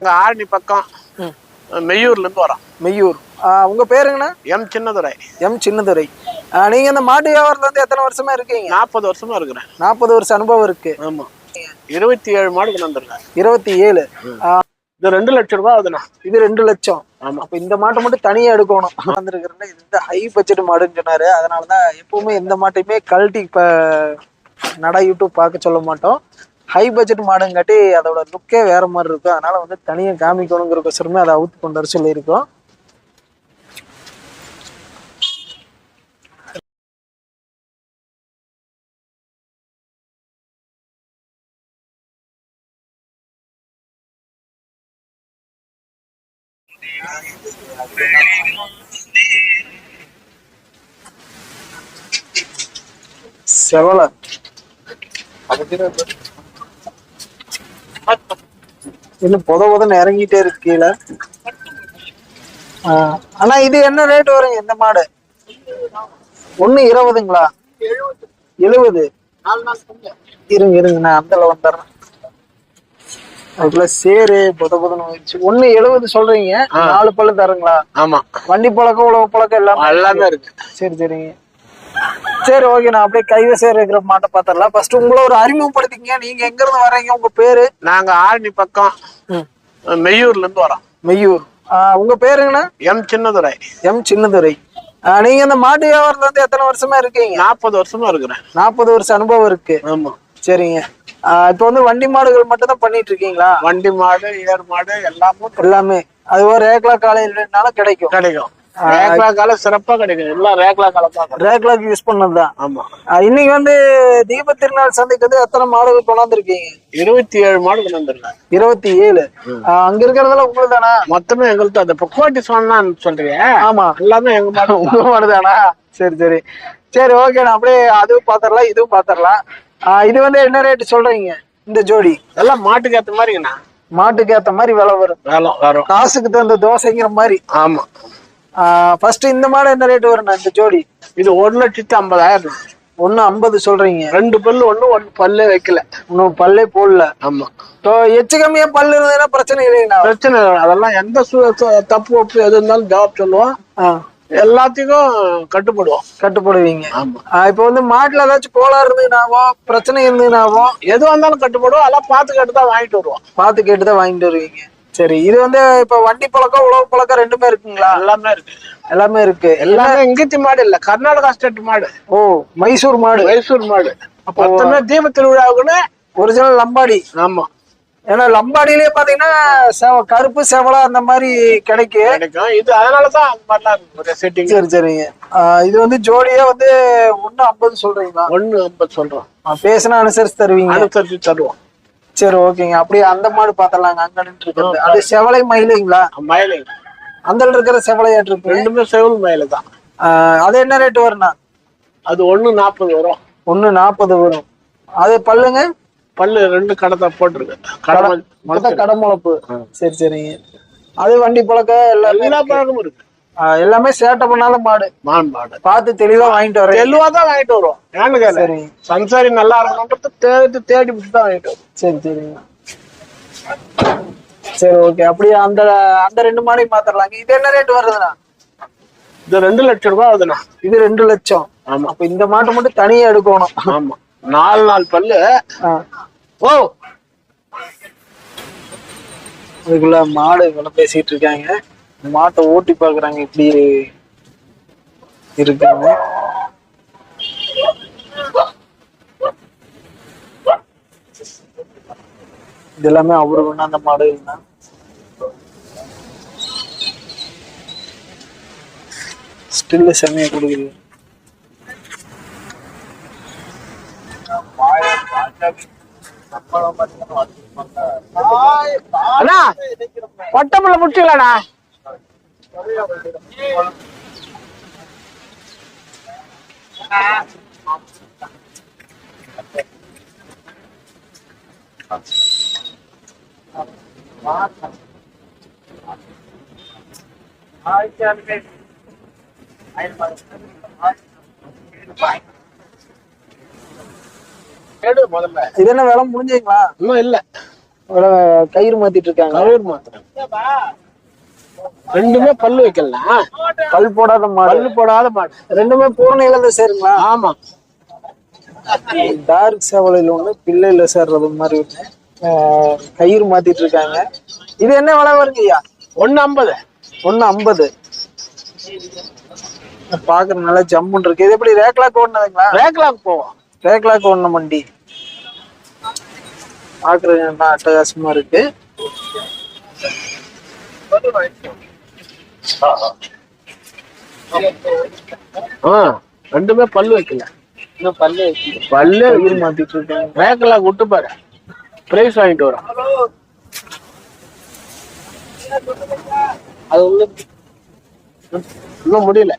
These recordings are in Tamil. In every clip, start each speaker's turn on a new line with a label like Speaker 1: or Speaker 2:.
Speaker 1: இங்க ஆரணி பக்கம் மெய்யூர்ல இருந்து வரோம்.
Speaker 2: மெய்யூர். உங்க பேருங்கண்ணா?
Speaker 1: எம் சின்னதுரை.
Speaker 2: எம் சின்னதுரை. நீங்க இந்த மாட்டு வியாபாரத்துல வந்து எத்தனை வருஷமா இருக்கீங்க?
Speaker 1: நாற்பது வருஷமா இருக்கிறேன்.
Speaker 2: நாற்பது வருஷம் அனுபவம் இருக்கு.
Speaker 1: ஆமா. இருபத்தி ஏழு மாடு கொண்டு வந்திருக்கேன்
Speaker 2: இருபத்தி ஏழு
Speaker 1: இது ரெண்டு லட்சம் ரூபாய் ஆகுதுண்ணா.
Speaker 2: இது ரெண்டு லட்சம்.
Speaker 1: ஆமா.
Speaker 2: அப்ப இந்த மாட்டை மட்டும் தனியா எடுக்கணும். வந்திருக்கிறேன் இது வந்து ஹை பட்ஜெட் மாடுன்னு சொன்னாரு. அதனாலதான் எப்பவுமே எந்த மாட்டையுமே கழட்டி இப்ப நட யூடியூப் பார்க்க சொல்ல மாட்டோம். ஹை பட்ஜெட் மாடுங்காட்டி அதோட லுக்கே வேற மாதிரி இருக்கும். அதனால வந்து தனியா காமிக்கணுங்கிறக்கோசரமே அதை அவுத்து கொண்டு வர சொல்லியிருக்கோம். செவலை. இன்னும் புத புதன்னு இறங்கிட்டே இருக்கு கீழே. ஆ, அண்ணா இது என்ன ரேட் வருங்க இந்த மாடு? ஒண்ணு இருபதுங்களா? எழுபது. இருங்க இருங்க நான் அந்த வந்துடுறேன். அதுக்குள்ள சேரு புத புதன்னு வச்சு. ஒண்ணு எழுபது சொல்றீங்க நாலு பல்லு தருங்களா?
Speaker 1: ஆமா.
Speaker 2: வண்டி பழக்கம் உழவு பழக்கம் எல்லாமே
Speaker 1: எல்லாமே இருக்கு.
Speaker 2: சரி சரிங்க. சரி ஓகே நான் அப்படியே கைவசம் இருக்கிற மாட்டை பார்த்துடலாம் ஃபர்ஸ்ட் உங்களை ஒரு அறிமுகப்படுத்திக்கங்க. நீங்க எங்க இருந்து வர்றீங்க? உங்க பேரு?
Speaker 1: நாங்க ஆரணி பக்கம். மெய்யூர்ல இருந்து வரோம்.
Speaker 2: மெய்யூர். உங்க பேருங்கண்ணா
Speaker 1: எம் சின்னதுரை.
Speaker 2: எம் சின்னதுரை. நீங்க இந்த மாட்டு வியாபாரத்துல வந்து எத்தனை வருஷமா இருக்கீங்க?
Speaker 1: நாற்பது வருஷமா இருக்கிறேன்.
Speaker 2: நாற்பது வருஷம் அனுபவம் இருக்கு.
Speaker 1: ஆமா.
Speaker 2: சரிங்க. இப்போ வந்து வண்டி மாடுகள் மட்டும் தான் பண்ணிட்டு இருக்கீங்களா?
Speaker 1: வண்டி மாடு ஏர் மாடு எல்லாமும்
Speaker 2: எல்லாமே. அது ஒரு ரேக்லா காலையிலனாலும் கிடைக்கும்.
Speaker 1: கிடைக்கும். ரேக்லா காலம் சிறப்பா கிடைக்கும். எல்லாம் ரேக்லா காலம் தான்
Speaker 2: ரேக்லாக்கு யூஸ் பண்ணதுதான்.
Speaker 1: ஆமா.
Speaker 2: இன்னைக்கு வந்து தீப திருநாள் சந்தைக்கு வந்து எத்தனை மாடுகள் கொண்டாந்துருக்கீங்க?
Speaker 1: இருபத்தி ஏழு மாடு கொண்டு வந்திருக்கேன்
Speaker 2: இருபத்தி ஏழு அங்க இருக்கிறதெல்லாம் உங்களுக்கு தானா
Speaker 1: மொத்தமே எங்கள்கிட்ட அந்த பொக்கோட்டி சொன்னான்னு சொல்றீங்க.
Speaker 2: ஆமா.
Speaker 1: எல்லாமே எங்க மாடு
Speaker 2: உங்க மாடுதானா? சரி சரி. சரி ஓகே நான் அப்படியே அதுவும் பாத்திரலாம் இதுவும் பாத்திரலாம் இது வந்து என்ன ரேட் சொல்றீங்க? இந்த ஜோடி.
Speaker 1: எல்லாம் மாட்டுக்கு ஏத்த மாதிரிங்கண்ணா.
Speaker 2: மாட்டுக்கு ஏத்த மாதிரி விலை வரும்.
Speaker 1: வேலம் வரும்.
Speaker 2: காசுக்கு தகுந்த தோசைங்கிற மாதிரி.
Speaker 1: ஆமா.
Speaker 2: ஃபர்ஸ்ட் இந்த மாடு என்ன ரேட் வரும்ண்ணா இந்த ஜோடி?
Speaker 1: இது ஒரு லட்சத்தி ஐம்பதாயிரம்
Speaker 2: ஒண்ணு ஐம்பது சொல்றீங்க.
Speaker 1: ரெண்டு பல்லு ஒண்ணு ஒண்ணு பல்லே வைக்கல.
Speaker 2: இன்னும் பல்லே போடல.
Speaker 1: ஆமா.
Speaker 2: இப்போ எச்சு கம்மியா பல்லு இருந்ததுன்னா பிரச்சனை இல்லைங்கண்ணா.
Speaker 1: பிரச்சனை இல்லை. அதெல்லாம் எந்த தப்பு ஒப்பு எது இருந்தாலும் ஜவாப் சொல்லுவோம்.
Speaker 2: ஆ,
Speaker 1: எல்லாத்துக்கும் கட்டுப்படுவோம்.
Speaker 2: கட்டுப்படுவீங்க. இப்போ வந்து மாட்டுல ஏதாச்சும் கோளாறு இருந்ததுனாவோ பிரச்சனை இருந்ததுனாவோ
Speaker 1: எது வந்தாலும் கட்டுப்படுவோம். அதெல்லாம் பார்த்து கேட்டு தான் வாங்கிட்டு வருவோம்.
Speaker 2: பார்த்து கேட்டு தான் வாங்கிட்டு வருவீங்க. சரி இது வந்து இப்ப வண்டி பழக்கம் உழவு பழக்கம் ரெண்டுமே இருக்குங்களா?
Speaker 1: எல்லாமே இருக்கு.
Speaker 2: எல்லாமே இருக்கு.
Speaker 1: எல்லாமே இங்கித்தி மாடு இல்ல கர்நாடகா ஸ்டேட் மாடு.
Speaker 2: ஓ மைசூர் மாடு.
Speaker 1: மைசூர் மாடு. மொத்தமே தீப திருவிழாவுக்குன்னு
Speaker 2: ஒரிஜினல் லம்பாடி.
Speaker 1: ஆமா.
Speaker 2: ஏன்னா லம்பாடியிலேயே பாத்தீங்கன்னா செவ கருப்பு செவலா அந்த மாதிரி கிடைக்கும்
Speaker 1: கிடைக்கும். இது அதனாலதான் அந்த செட்டிங்
Speaker 2: சரி சரிங்க. இது வந்து ஜோடியே வந்து ஒண்ணு ஐம்பது சொல்றீங்களா?
Speaker 1: ஒண்ணு ஐம்பது சொல்றோம்.
Speaker 2: பேசினா அனுசரிச்சு தருவீங்க.
Speaker 1: அனுசரிச்சு தருவோம்.
Speaker 2: சரி ஓகேங்க. அப்படியே அந்த மாடு பார்த்தலாங்க அங்க இருக்கிறது. அது செவலை மயிலுங்களா?
Speaker 1: மயிலை
Speaker 2: அந்த இருக்கிற செவலையாட்டு இருக்கு.
Speaker 1: ரெண்டுமே செவல் மயில தான்.
Speaker 2: அது என்ன ரேட் வரும்ண்ணா?
Speaker 1: அது ஒண்ணு நாற்பது வரும்.
Speaker 2: ஒண்ணு நாற்பது வரும். அது பல்லுங்க?
Speaker 1: பல்லு ரெண்டு கடத்தை போட்டிருக்கு. கடமை
Speaker 2: கடமுளப்பு சரி சரிங்க. அது வண்டி பழக்க
Speaker 1: எல்லா பழக்கமும் இருக்கு.
Speaker 2: எல்லாமே சேட்டை பண்ணாலும் மாடு.
Speaker 1: மான் மாடு.
Speaker 2: பார்த்து தெளிவா வாங்கிட்டு வரேன்
Speaker 1: தெளிவா தான் வாங்கிட்டு வருவோம். ஏன்னு
Speaker 2: சரி.
Speaker 1: சம்சாரி நல்லா இருக்கணும்ன்றது தேடி தேடி விட்டு தான் வாங்கிட்டு வருவோம்.
Speaker 2: சரி சரிங்க சரி ஓகே. அப்படியே அந்த அந்த ரெண்டு மாடையும் மாத்திரலாங்க. இது என்ன ரேட் வருதுண்ணா?
Speaker 1: இது ரெண்டு லட்சம் ரூபாய் ஆகுதுண்ணா.
Speaker 2: இது ரெண்டு லட்சம்.
Speaker 1: ஆமா.
Speaker 2: அப்ப இந்த மாட்டை மட்டும் தனியா எடுக்கணும்.
Speaker 1: ஆமா. நாலு நாலு பல்லு. ஓ!
Speaker 2: அதுக்குள்ள மாடு விலை பேசிட்டு இருக்காங்க. மாட்டை ஓட்டி பாக்குறாங்க இப்படி இருக்காங்க. இது எல்லாமே அவரு கொண்டாந்த மாடுகள் தான். ஸ்டில் செமையா கொடுக்குது.
Speaker 1: அண்ணா பட்டப்புள்ள முடிச்சுக்கலாண்ணா.
Speaker 2: இது என்ன விலை முடிஞ்சீங்களா
Speaker 1: இன்னும் இல்ல.
Speaker 2: கயிறு மாத்திட்டு இருக்காங்க.
Speaker 1: கயிறு மாத்திரம். ரெண்டுமே பல்லு வைக்கலாம்
Speaker 2: பல் போடாத மாடு.
Speaker 1: பல்லு போடாத மாடு.
Speaker 2: ரெண்டுமே பூர்ண இழந்த சேருங்களா?
Speaker 1: ஆமா.
Speaker 2: டார்க் சேவலையில் ஒண்ணு பிள்ளையில சேர்றது மாதிரி கயிறு மாத்திட்டு இருக்காங்க. இது என்ன விலை வருங்க ஐயா?
Speaker 1: ஒண்ணு ஐம்பது.
Speaker 2: ஒண்ணு ஐம்பது. பாக்குற நல்லா ஜம்முன் இருக்கு. இது எப்படி ரேக்லாக் ஓடுனதுங்களா?
Speaker 1: ரேக்லாக் போவோம்.
Speaker 2: ரேக்லாக் ஓடுன வண்டி. பாக்குறது நல்லா அட்டகாசமா இருக்கு.
Speaker 1: ஆ ரெண்டுமே பல்லு வைக்கல.
Speaker 2: இன்னும் பல்லு
Speaker 1: பல்லு
Speaker 2: கயிறு மாத்திட்டு இருக்காங்க
Speaker 1: ரேக்லாக் விட்டு பாரு. பிரைஸ் வாங்கிட்டு வரோம். அது வந்து இன்னும் முடியல.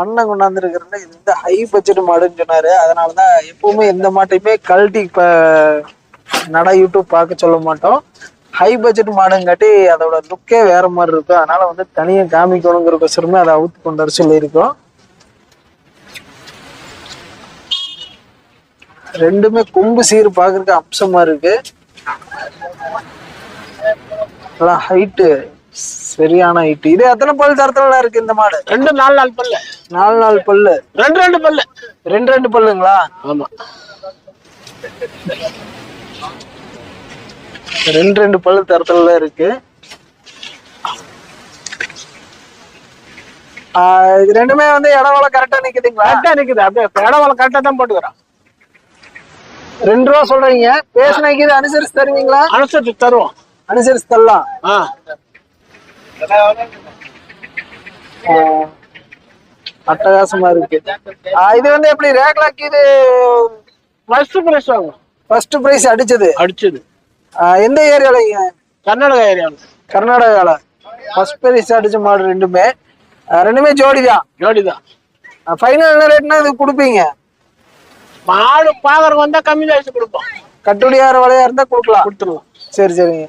Speaker 2: அண்ணன் கொண்டாந்துருக்கிறதுல இது வந்து ஹை பட்ஜெட் மாடுன்னு சொன்னாரு. அதனாலதான் எப்பவுமே எந்த மாட்டையுமே கழட்டி இப்ப நட யூடியூப் பார்க்க சொல்ல மாட்டோம். ஹை பட்ஜெட் மாடுங்காட்டி அதோட லுக்கே வேற மாதிரி இருக்கும். அதனால வந்து தனியா காமிக்கணுங்கிறக்கோசரமே அதை அவுத்து கொண்டு வர சொல்லியிருக்கோம். ரெண்டுமே கொம்பு சீர் பாக்குறதுக்கு அம்சமா இருக்கு. எல்லாம் ஹைட்டு சரியான ஹைட்டு இது எத்தனை பல் தரத்துல இருக்கு இந்த மாடு?
Speaker 1: ரெண்டு நாலு நாலு பல்லு.
Speaker 2: நாலு நாலு பல்லு.
Speaker 1: ரெண்டு ரெண்டு பல்லு.
Speaker 2: ரெண்டு ரெண்டு பல்லுங்களா?
Speaker 1: ஆமா.
Speaker 2: ரெண்டு ரெண்டு பல்லு தரத்துல தான் இருக்கு இது ரெண்டுமே வந்து இடவள கரெக்டா நிக்குதுங்களா?
Speaker 1: கரெக்டா நிக்குது. அப்படியே இடவலை கரெக்டா தான் போட்டுக்கிறோம்
Speaker 2: ரெண்டு ரூபா சொல்றீங்க. பேசினாக்கி இது அனுசரிச்சு தருவீங்களா?
Speaker 1: அனுசரிச்சு தருவோம்.
Speaker 2: அனுசரிச்சு தரலாம். அட்டகாசமா இருக்கு. இது வந்து எப்படி ரேக்லாக் இது
Speaker 1: ஃபர்ஸ்ட் பிரைஸ் வாங்கும்
Speaker 2: ஃபர்ஸ்ட் பிரைஸ் அடிச்சது.
Speaker 1: அடிச்சது.
Speaker 2: எந்த ஏரியாலங்க
Speaker 1: கர்நாடகா ஏரியாவில்
Speaker 2: கர்நாடகால. ஃபர்ஸ்ட் பிரைஸ் அடிச்ச மாடு ரெண்டுமே. ரெண்டுமே ஜோடி தான்.
Speaker 1: ஜோடி தான்.
Speaker 2: ஃபைனல் என்ன ரேட்னா இது கொடுப்பீங்க?
Speaker 1: மாடு பாக்குறவங்க வந்தா கம்மி தான் கொடுப்போம்.
Speaker 2: கட்டுடியார விலையா இருந்தா கொடுக்கலாம்.
Speaker 1: கொடுத்துருவோம்.
Speaker 2: சரி சரிங்க.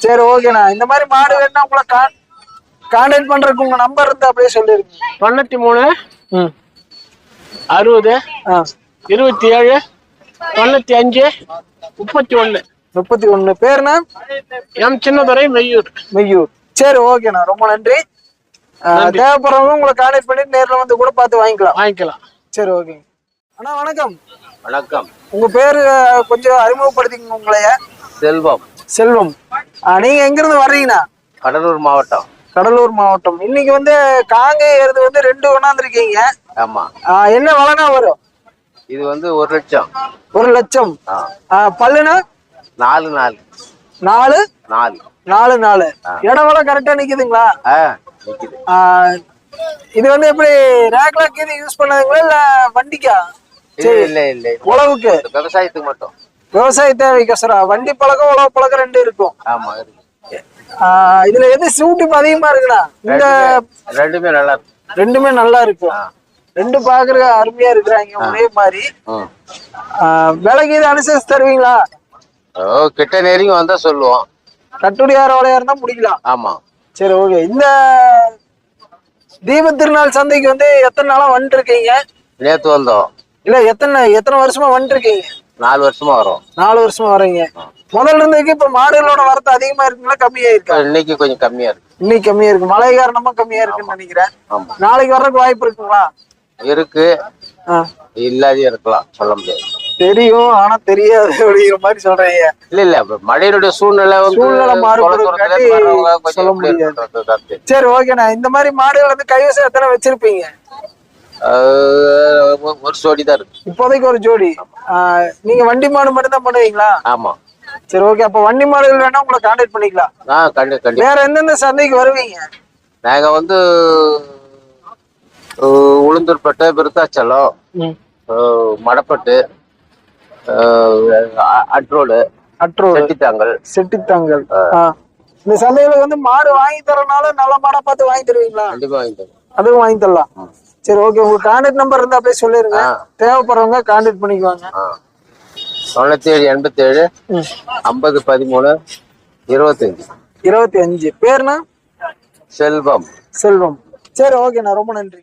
Speaker 2: சரி ஓகேண்ணா இந்த மாதிரி மாடு வேணும்னா உங்களை கான் கான்டாக்ட் பண்றதுக்கு உங்க நம்பர் இருந்தா அப்படியே சொல்லிருங்க
Speaker 1: தொண்ணூத்தி மூணு அறுபது இருபத்தி ஏழு தொண்ணூத்தி அஞ்சு முப்பத்தி ஒண்ணு
Speaker 2: முப்பத்தி ஒண்ணு. பேருண்ணா
Speaker 1: எம் சின்னதுரை மெய்யூர்.
Speaker 2: மெய்யூர். சரி ஓகேண்ணா ரொம்ப நன்றி. தேவைப்படுறவங்க உங்களை கான்டாக்ட் பண்ணி நேர்ல வந்து கூட பார்த்து வாங்கிக்கலாம்.
Speaker 1: வாங்கிக்கலாம்.
Speaker 2: சரி ஓகேங்க அண்ணா வணக்கம்.
Speaker 3: வணக்கம்.
Speaker 2: உங்க பேரு கொஞ்சம் அறிமுகப்படுத்திக்கங்க உங்களைய
Speaker 3: செல்வம்.
Speaker 2: செல்வம். ஆ, நீங்க எங்க இருந்து வர்றீங்கண்ணா?
Speaker 3: கடலூர் மாவட்டம்.
Speaker 2: கடலூர் மாவட்டம். இன்னைக்கு வந்து காங்கை எருது வந்து ரெண்டு கொண்டாந்துருக்கீங்க
Speaker 3: ஆமா.
Speaker 2: ஆ, என்ன விலைனா வரும்?
Speaker 3: இது வந்து ஒரு லட்சம்.
Speaker 2: ஒரு லட்சம்.
Speaker 3: ஆ.
Speaker 2: ஆ, பல்லுனா?
Speaker 3: நாலு நாலு.
Speaker 2: நாலு?
Speaker 3: நாலு.
Speaker 2: நாலு நாலு. இடம் விலை கரெக்டா நிக்குதுங்களா? இது வந்து எப்படி ரேக்லாக் இது யூஸ் பண்ணதுங்களா இல்ல வண்டிக்கா?
Speaker 3: இல்ல இல்ல
Speaker 2: உழவுக்கு?
Speaker 3: விவசாயத்துக்கு மட்டும்.
Speaker 2: விவசாய தேவைக்கோசரா வண்டி பழக்கம் உழவு பழக்கம் ரெண்டு இருக்கும்.
Speaker 3: ஆமா
Speaker 2: இதுல எது சூட்டிப்பு அதிகமா இருக்குண்ணா? இந்த
Speaker 3: ரெண்டுமே- நல்லா இருக்கு
Speaker 2: ரெண்டுமே நல்லா இருக்கும். ரெண்டு பாக்குறது அருமையா இருக்கிறாங்க ஒரே மாதிரி. விலைக்கு இது அனுசரிச்சு தருவீங்களா?
Speaker 3: கிட்ட நெருங்கி வந்தா சொல்லுவோம்.
Speaker 2: கட்டுடி ஆற விலையா இருந்தா முடிக்கலாம்.
Speaker 3: ஆமா.
Speaker 2: சரி ஓகே இந்த தீப திருநாள் சந்தைக்கு வந்து எத்தனை நாளா வந்துட்டு இருக்கீங்க
Speaker 3: நேத்து வந்தோம்.
Speaker 2: இல்ல எத்தனை எத்தனை வருஷமா வந்துட்டு இருக்கீங்க
Speaker 3: நாலு வருஷமா வரும்.
Speaker 2: நாலு வருஷமா வரீங்க. முதல்ல இருந்ததுக்கு இப்ப மாடுகளோட வரத்து அதிகமா இருக்குங்களா கம்மியா இருக்கா?
Speaker 3: இன்னைக்கு கொஞ்சம் கம்மியா இருக்கு.
Speaker 2: இன்னைக்கு கம்மியா இருக்கு. மழை காரணமா கம்மியா இருக்குன்னு நினைக்கிறேன். நாளைக்கு வர்றதுக்கு வாய்ப்பு இருக்குங்களா?
Speaker 3: இருக்கு.
Speaker 2: ஆ,
Speaker 3: இல்லாதே இருக்கலாம் சொல்ல முடியாது.
Speaker 2: தெரியும் ஆனா தெரியாது அப்படிங்கிற மாதிரி சொல்றீங்க.
Speaker 3: இல்ல இல்ல மழையினுடைய சூழ்நிலை வந்து
Speaker 2: சூழ்நிலை
Speaker 3: கொஞ்சம்
Speaker 2: சொல்ல முடியாது. சரி ஓகேண்ணா இந்த மாதிரி மாடுகள் வந்து கைவசம் எத்தனை வச்சிருப்பீங்க
Speaker 3: ஒரு- ஜோடி தான் இருக்கு.
Speaker 2: இப்போதைக்கு ஒரு ஜோடி. நீங்க வண்டி மாடு மட்டும் தான் பண்ணுவீங்களா?
Speaker 3: ஆமா.
Speaker 2: சரி ஓகே அப்ப வண்டி மாடுகள் வேணா உங்களை கான்டாக்ட் பண்ணிக்கலாம்.
Speaker 3: ஆ கண்டி கண்டி
Speaker 2: வேற எந்தெந்த சந்தைக்கு வருவீங்க?
Speaker 3: நாங்க வந்து உளுந்தூர்பேட்டை விருத்தாச்சலம் மடப்பட்டு அட்ரோடு
Speaker 2: அற்றோடு
Speaker 3: செட்டித்தாங்கல்.
Speaker 2: செட்டித்தாங்கல். இந்த சந்தையில வந்து மாடு வாங்கி தரனால நல்ல மாடா பார்த்து வாங்கி தருவீங்களா?
Speaker 3: கண்டிப்பா வாங்கிட்டோம்
Speaker 2: அதுவும் வாங்கி தரலாம். சரி ஓகே. உங்க கான்டாக்ட் நம்பர் இருந்தா அப்படியே சொல்லிருங்க. தேவைப்படுறவங்க கான்டாக்ட் பண்ணிக்குவாங்க.
Speaker 3: தொண்ணூத்தி ஏழு எண்பத்தி ஏழு. ஐம்பது பதிமூணு இருபத்தஞ்சு.
Speaker 2: இருபத்தி அஞ்சு பேர்னா?
Speaker 3: செல்வம்.
Speaker 2: செல்வம். சரி ஓகேண்ணா ரொம்ப நன்றி.